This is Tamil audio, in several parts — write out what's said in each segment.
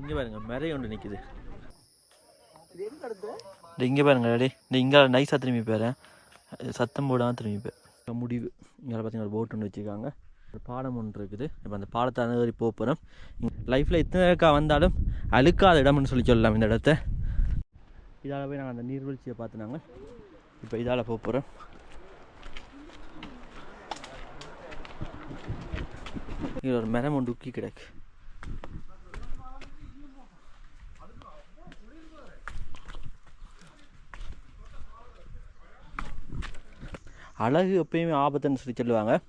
இங்கே பாருங்க மறைய ஒன்று நிற்குது இது இங்கே பாருங்க டே இந்த இங்கே நைஸாக திரும்பி போயிறேன் சத்தம் போடாமல் திரும்பி போய் முடிவு. இங்கே பார்த்தீங்கன்னா ஒரு போட் ஒன்று வச்சுருக்காங்க. ஒரு பாலம் ஒன்று இருக்குது. இப்போ அந்த பாலத்தை அனுகரி போக போகிறோம் லைஃப்பில் எத்தனை இருக்கா வந்தாலும் அழுக்காத இடம்னு சொல்லி சொல்லலாம் இந்த இடத்த. இதால் போய் நாங்கள் அந்த நீர்வீழ்ச்சியை பார்த்துனாங்க இப்போ இதால் போக போகிறோம் இங்கே ஒரு மரம் ஒன்று உக்கி கிடக்கு. அழகு எப்பயுமே ஆபத்துன்னு சொல்லி சொல்லுவாங்க.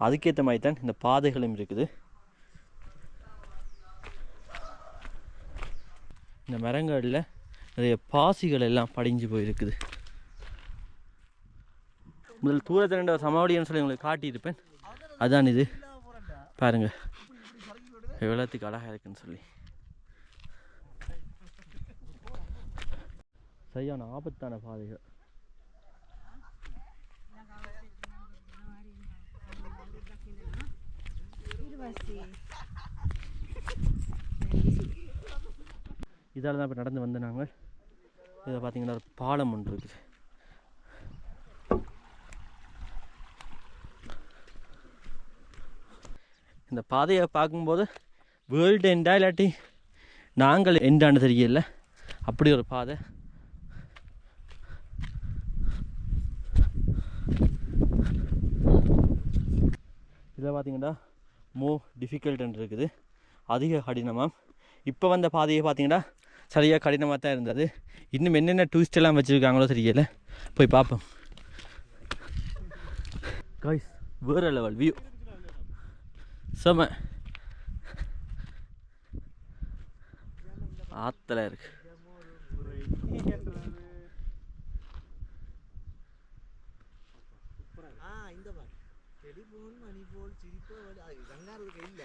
அதுக்கேற்ற மாதிரி தான் இந்த பாதைகளும் இருக்குது. இந்த மரங்களில் நிறைய பாசிகள் எல்லாம் படிஞ்சு போயிருக்குது. முதல் தூரத்தில் ரெண்டு சமாவடின்னு சொல்லி உங்களுக்கு காட்டியிருப்பேன். அதான் இது. பாருங்க. எவ்வளோத்துக்கு அழகாக இருக்குன்னு சொல்லி. சரியான ஆபத்தான பாதைகள். இதால் தான் இப்போ நடந்து வந்து நாங்கள் இதை பார்த்தீங்கன்னா ஒரு பாலம் ஒன்று இருக்குது. இந்த பாதையை பார்க்கும்போது வேர்ல்டு எண்டா இல்லாட்டி நாங்கள் எண்டான்னு தெரியல. அப்படி ஒரு பாதை. இதில் பார்த்தீங்கன்னா மோ டிஃபிகல்ட்டுன்னு இருக்குது அதிக கடினமாக இப்போ வந்த பாதையை பார்த்தீங்கன்னா சரியாக கடினமாக தான் இருந்தது. இன்னும் என்னென்ன ட்விஸ்ட் எல்லாம் வச்சுருக்காங்களோ தெரியல. போய் பார்ப்போம். காய்ஸ் வேறு லெவல் வியூ செம. ஆத்தல இருக்குது ஆ இந்த பாரு டெலிஃபோன் மணி போல் சிரிப்பு அது கங்காருக்கு இல்ல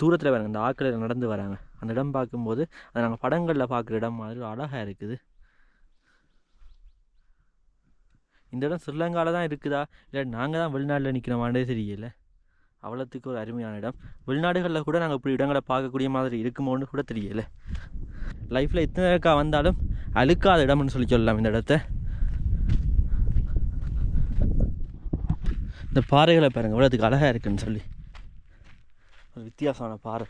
தூரத்தில் வராங்க இந்த ஆக்கள் நடந்து வராங்க. அந்த இடம் பார்க்கும்போது அதை நாங்கள் படங்களில் பார்க்குற இடம் மாதிரி அழகாக இருக்குது. இந்த இடம் ஸ்ரீலங்காவில் தான் இருக்குதா? இல்லை நாங்கள் தான் வெளிநாட்டில் நிற்கிறோமானே தெரியல. அவ்வளோத்துக்கு ஒரு அருமையான இடம். வெளிநாடுகளில் கூட நாங்கள் இப்படி இடங்களை பார்க்கக்கூடிய மாதிரி இருக்குமோன்னு கூட தெரியல. லைஃப்பில் எத்தனை இருக்கா வந்தாலும் அழுக்காத இடம்னு சொல்லி சொல்லலாம் இந்த இடத்த. இந்த பாறைகளை பாருங்க இவ்வளோத்துக்கு அழகாக இருக்குன்னு சொல்லி. ஒரு வித்தியாசமான பாறை.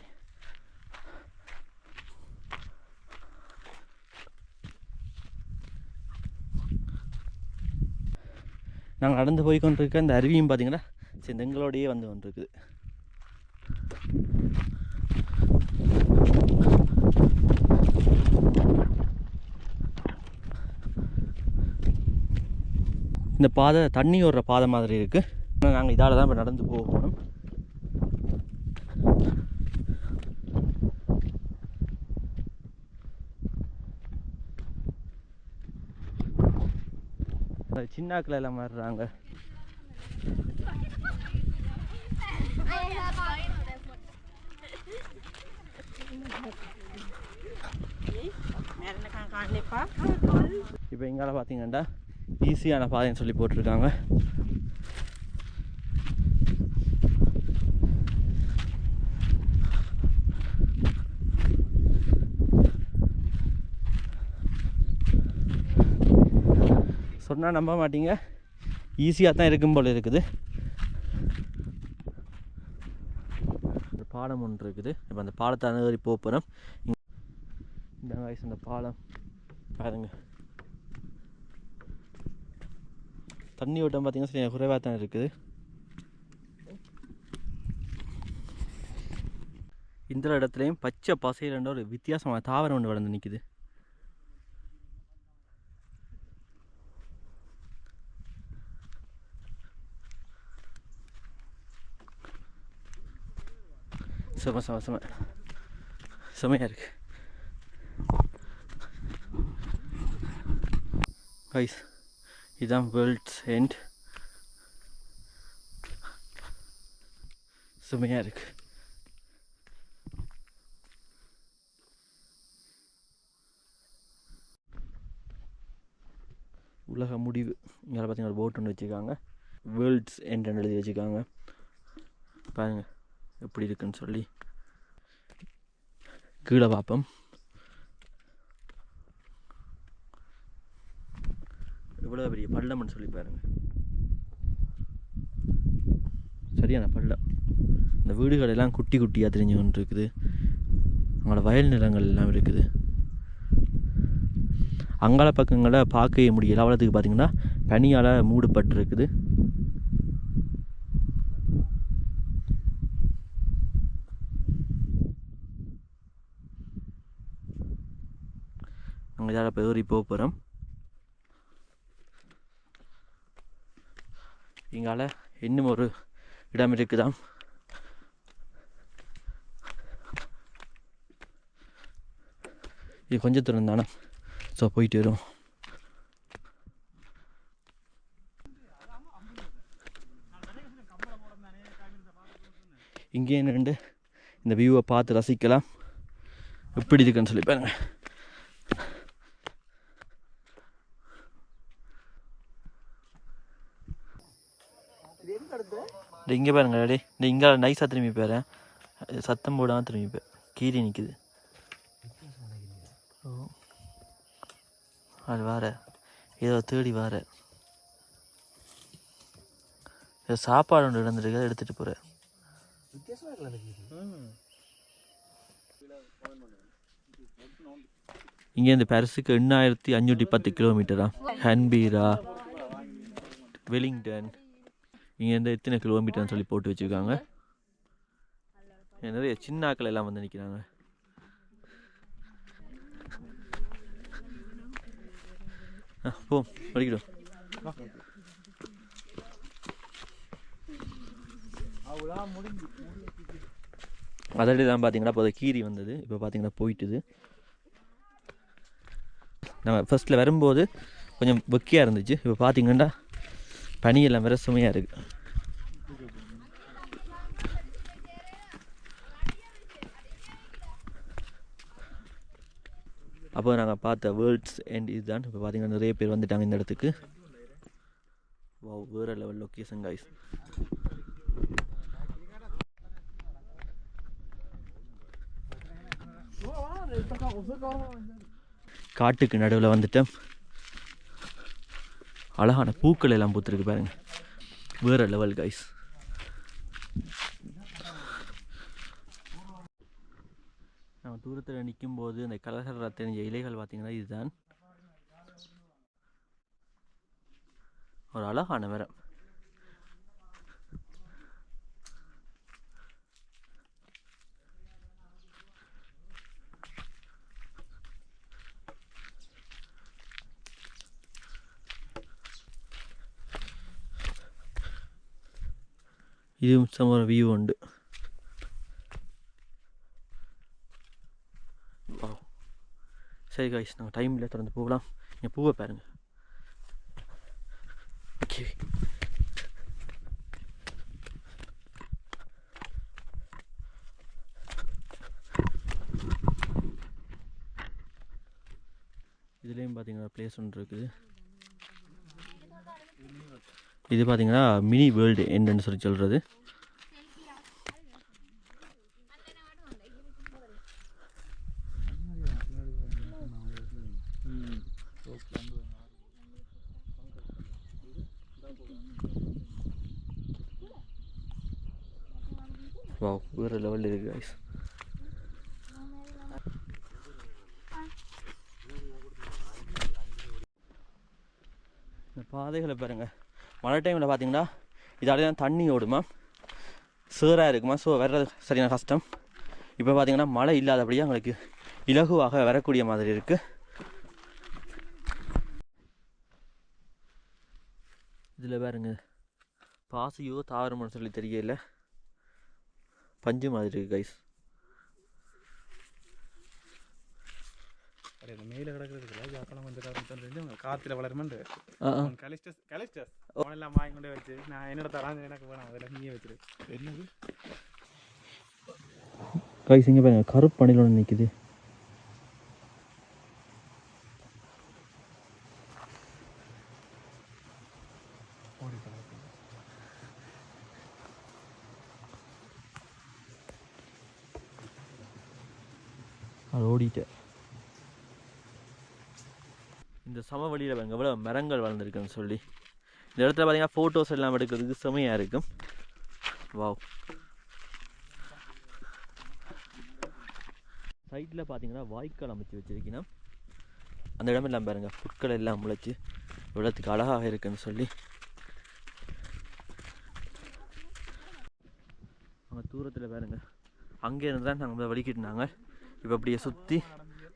நாங்கள் நடந்து போய் கொண்டிருக்க அந்த அருவியும் பார்த்தீங்கன்னா சரி எங்களோடையே வந்து கொண்டிருக்குது. இந்த பாதை தண்ணி ஓடுற பாதை மாதிரி இருக்குது நாங்கள் இதால் தான் இப்போ நடந்து போகணும் அது சின்னாக்கில் எல்லாம் மாறுறாங்க இப்போ இங்கால பார்த்தீங்கன்னா ஈஸியான பாதைன்னு சொல்லி போட்டிருக்காங்க. சொன்னால் நம்ப மாட்டீங்க. ஈஸியாக தான் இருக்கும் போல் இருக்குது. ஒரு பாலம் ஒன்று இருக்குது. இப்போ அந்த பாலத்தை அனுகரி போகிறோம் இந்த வயசு அந்த பாலம். பாருங்க. தண்ணி ஓட்டம் பார்த்தீங்கன்னா சரி குறைவாக தான் இருக்குது. இந்த இடத்துலையும் பச்சை பசையிலன்ற ஒரு வித்தியாசமான தாவரம் ஒன்று வளர்ந்து நிற்குது செம செம செம. செமையாக இருக்கு. கைஸ் இதுதான் வேர்ல்ட்ஸ் எண்ட் செமையாக இருக்குது உலக முடிவு. இங்கே பார்த்தீங்கன்னா ஒரு போட் ஒன்று வச்சுருக்காங்க. வேர்ல்ட்ஸ் எண்ட் எழுதி வச்சுருக்காங்க. பாருங்க எப்படி இருக்குன்னு சொல்லி. கீழே பார்ப்போம் இவ்வளோ பெரிய பள்ளம்னு சொல்லி பாருங்க. சரியான பள்ளம். இந்த வீடுகளெல்லாம் குட்டி குட்டியாக தெரிஞ்சு கொண்டு இருக்குது அவங்களோட வயல் நிலங்கள் எல்லாம் இருக்குது. அங்கால பக்கங்களை பார்க்கவே முடியல. அவ்வளோத்துக்கு பார்த்தீங்கன்னா பனியால் மூடப்பட்டிருக்குது. நாங்கள் இதால் இப்போ ஏறி போக போகிறோம் இங்கால இன்னும் ஒரு இடம் இருக்குதாம். இது கொஞ்சம் தூரம் தானே ஸோ போயிட்டு வரும். இங்கே நின்று இந்த வியூவை பார்த்து ரசிக்கலாம். எப்படி இருக்குன்னு சொல்லி பாருங்க. இங்கே பாருங்க டே இந்த இங்கே நைஸாக திரும்பி போயிறேன் சத்தம் போடாமல் திரும்பி போய் கீறி நிற்கிது ஓ அது வேற ஏதோ தேடி வேற ஏதோ சாப்பாடு ஒன்று இருந்துருக்கு அதை எடுத்துகிட்டு போகிறேன். இங்கேருந்து பாரிஸுக்கு எண்ணாயிரத்தி அஞ்சூற்றி பத்து கிலோமீட்டரா? ஹன்பீரா வெலிங்டன். இங்கேருந்து எத்தனை கிலோமீட்டர்னு சொல்லி போட்டு வச்சுருக்காங்க. நிறைய சின்ன ஆட்கள் எல்லாம் வந்து நிற்கிறாங்க ஆ போ படிக்கிடும் அதடி தான் பார்த்தீங்கன்னா இப்போ கீரி வந்தது. இப்போ பார்த்தீங்கன்னா போயிட்டுது. நம்ம ஃபர்ஸ்ட்டில் வரும்போது கொஞ்சம் வெக்கையாக இருந்துச்சு. இப்போ பார்த்தீங்கன்னா பனியெல்லாம் வேற சுமையாக இருக்கு. அப்போ நாங்கள் பார்த்த வேர்ல்ட்ஸ் எண்ட் இதுதான். இப்போ பார்த்தீங்கன்னா நிறைய பேர் வந்துட்டாங்க இந்த இடத்துக்கு. வா வேறு லெவல் லொக்கேஷன் காய்ஸ் காட்டுக்கு நடுவில் வந்துட்டேன். அழகான பூக்கள் எல்லாம் பூத்துருக்கு பாருங்க. வேற லெவல் கைஸ் நம்ம தூரத்தில் நிற்கும் போது அந்த கலர் தெரிஞ்ச இலைகள் பார்த்திங்கன்னா இதுதான். ஒரு அழகான மரம். இதுவும் செம ஒரு வியூ உண்டு. சரி காய்ஸ் நாங்கள் டைமில் திறந்து போகலாம். நீங்கள் பூவை பாருங்கள் ஓகே இதுலேயும் பார்த்தீங்கன்னா ப்ளேஸ் ஒன்று இருக்குது. இது பார்த்தீங்கன்னா மினி வேர்ல்டு என்னன்னு சொல்லி சொல்கிறது வா வேறு லெவலில் இருக்குது ஐஸ் இந்த பாதைகளை பாருங்கள் மழை டைமில் பார்த்தீங்கன்னா இதால தான் தண்ணி ஓடுமா சேராக இருக்குமா ஸோ வர்றது சரியான கஷ்டம். இப்போ பார்த்தீங்கன்னா மழை இல்லாதபடியாக எங்களுக்கு இலகுவாக வரக்கூடிய மாதிரி இருக்குது இதில் பாருங்க. பாசியோ தாவரம்னு சொல்லி தெரியல. பஞ்சு மாதிரி இருக்குது கைஸ் மேல தெரிஞ்சு காத்துல வளருமெண்டு கலிஸ்டஸ் கலிஸ்டஸ் அவனெல்லாம் வாங்கி கொண்டு வச்சு நான் என்னோட தராங்க எனக்கு வேணாம் அதில் நீயே வச்சிரு. என்னது கைஸ் இங்கே பாருங்க கருப்பு பணியில் ஒன்று நிற்குது அது ஓடிட்டேன் இந்த சமவெளியில் பாருங்க எவ்வளோ மரங்கள் வளர்ந்துருக்குன்னு சொல்லி. இந்த இடத்துல பார்த்தீங்கன்னா ஃபோட்டோஸ் எல்லாம் எடுக்கிறதுக்கு செமையாக இருக்கும். வாவ் சைட்டில் பார்த்தீங்கன்னா வாய்க்கால் அமைச்சு வச்சுருக்கீங்கன்னா அந்த இடம் எல்லாம் பாருங்க புட்கள் எல்லாம் முளைச்சி இவ்வளோத்துக்கு அழகாக இருக்குன்னு சொல்லி. அங்கே தூரத்தில் பாருங்கள் அங்கேருந்து தான் நாங்கள் இருந்தாங்க இப்போ அப்படியே சுற்றி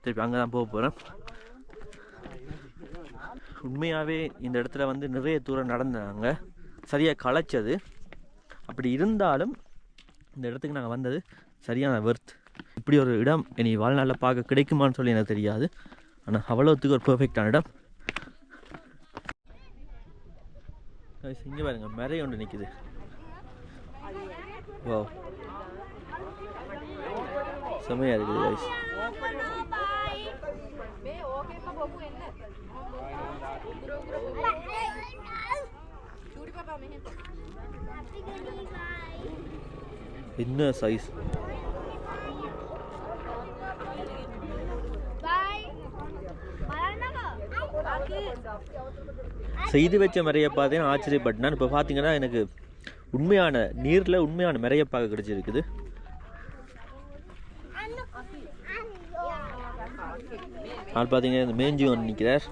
திருப்பி அங்கே தான் போக போகிறோம் உண்மையாகவே இந்த இடத்துல வந்து நிறைய தூரம் நடந்தாங்க சரியாக களைச்சது அப்படி இருந்தாலும் இந்த இடத்துக்கு நாங்கள் வந்தது சரியான வெர்த் இப்படி ஒரு இடம் இனி வாழ்நாளில் பார்க்க கிடைக்குமான்னு சொல்லி எனக்கு தெரியாது. ஆனால் அவ்வளோத்துக்கு ஒரு பெர்ஃபெக்டான இடம். இங்கே பாருங்க மறை ஒன்று நிற்குது ஓ செமையாக இருக்குது guys. என்ன சைஸ் செய்து வச்ச மறைய பார்த்தேன் ஆச்சரியப்பட்டேன். இப்போ பார்த்தீங்கன்னா எனக்கு உண்மையான நீரில் உண்மையான மறைய பார்க்க கிடைச்சிருக்குது. ஆள் பார்த்தீங்கன்னா இந்த மேஞ்சி ஒன்று நிற்கிறார்.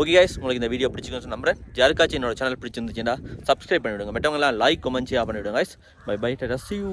ஓகே guys உங்களுக்கு இந்த வீடியோ பிடிச்சிக்கணும்னு நம்புறேன். யாருக்காச்சும் என்னோட சேனல் பிடிச்சிருந்துச்சுன்னா சப்ஸ்கிரைப் பண்ணிவிடுங்க மற்றவங்களாம் லைக் கமெண்ட் ஷேர் பண்ணிவிடுங்க guys. பை பை டா சி யூ